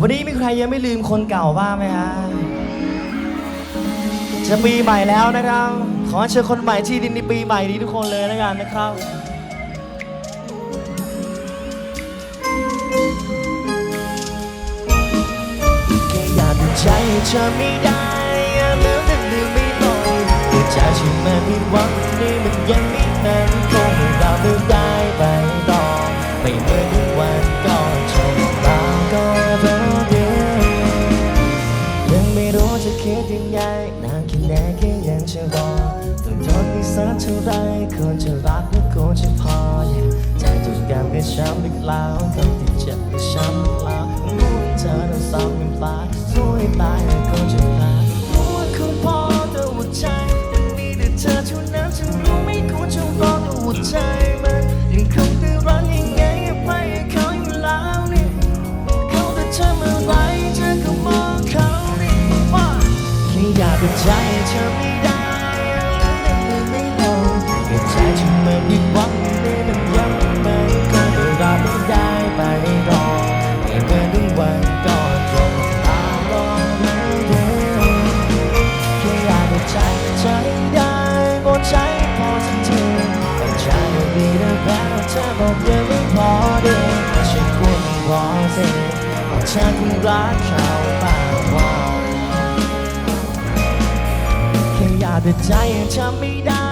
วันนี้มีใครยังไม่ลืมคนเก่าบ้างไหมฮะ จะปีใหม่แล้วนะครับ ขอเชิญคนใหม่ที่ดินในปีใหม่นี้ทุกคนเลยแล้วกันนะครับ แค่อยากใจเธอไม่ได้ รู้จะคิดยังไงนานแค่ไหนแค่ยังจะรอต้องทนอีกสักเท่าไรคนจะรักและคนจะพอใจจะกันไปช้ำอีกแล้วคนที่เจ็บไปช้ำอีกแล้วรู้ว่าเธอต้องซ้ำเป็นฟ้าสู้ให้ตายแล้วก็จะพลาดรู้ว่าคงพอแต่หัวใจมันมีแต่เธอเท่านั้นฉันรู้ไม่ควรจะรอแต่หัวใจ ก็ใจเธอไม่ได้ลืมไม่ลงแค่ใจฉันมันผิดหวังนี่มันยังไม่ก็แต่เราไม่ได้ไปรอไม่เหมือนทุกวันก่อนจนตารอไม่เดินแค่อยากได้ใจใจได้บนใจพอสักทีแต่ใจมันดีแต่แพ้เธอบอกยังไม่พอดีแต่ฉันควรพอสิเพราะเธอคงรักเขามา กกว่าแค่อยากได้ใจยังทำไม่ได้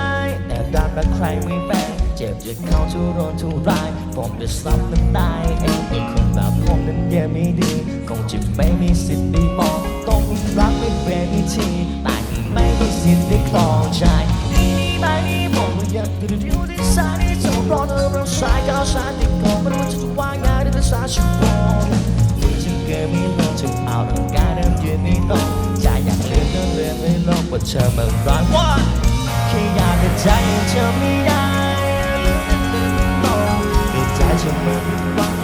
แต่รักรักใครไม่แปลงเจ็บจากเข้าทุรนทุรายผมจะซ้ำมันตายเองเป็นคนแบบผมนั้นแยังไม่ดีคงจะไม่มีสิทธิ์ได้มองต้องรักไม่เป็นทีแต่ไม่มีสิทธิ์ได้คลองใจนี่นี่ไม่นี่ผมอยากดูดูที่สายที่จะรอเธอเราสายก้าวสายติดก่อนไม่รู้จะว่าไงในภาษาชั่วโมงจะเกิดไม่ลงจะเอาร่าง ว่าเธอมันร้ายว่าแค่อยากให้ใจเธอไม่ได้ลืมลืมลงแต่ใจฉันมันหวัง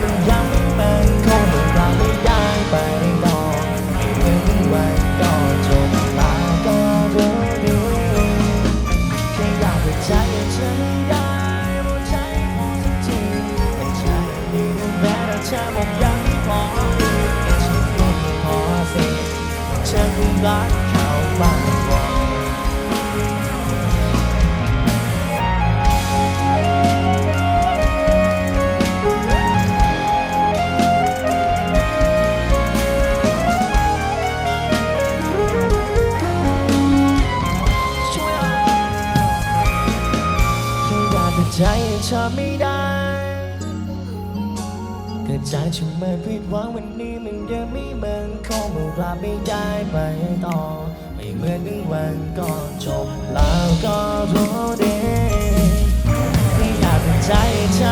มันยังไม่มันคงมันเราไม่ได้ไปต่อไม่เหมือนวันก่อนจนลาก็รู้ดีแค่อยากให้ใจเธอไม่ได้รู้ใจพอสักทีแต่ใจมีแม้แต่เธอบอกยังไม่พอแต่ฉันก็ไม่พอสิเธอคงรัก ใจเธอไม่ได้ เกิดใจฉันมาผิดหวังวันนี้มันยังไม่เหมือนคงมันรับไม่ได้ไปต่อ ไม่เหมือนหนึ่งวันก่อนจบแล้วก็รู้ดีไม่อยากจะใจใจ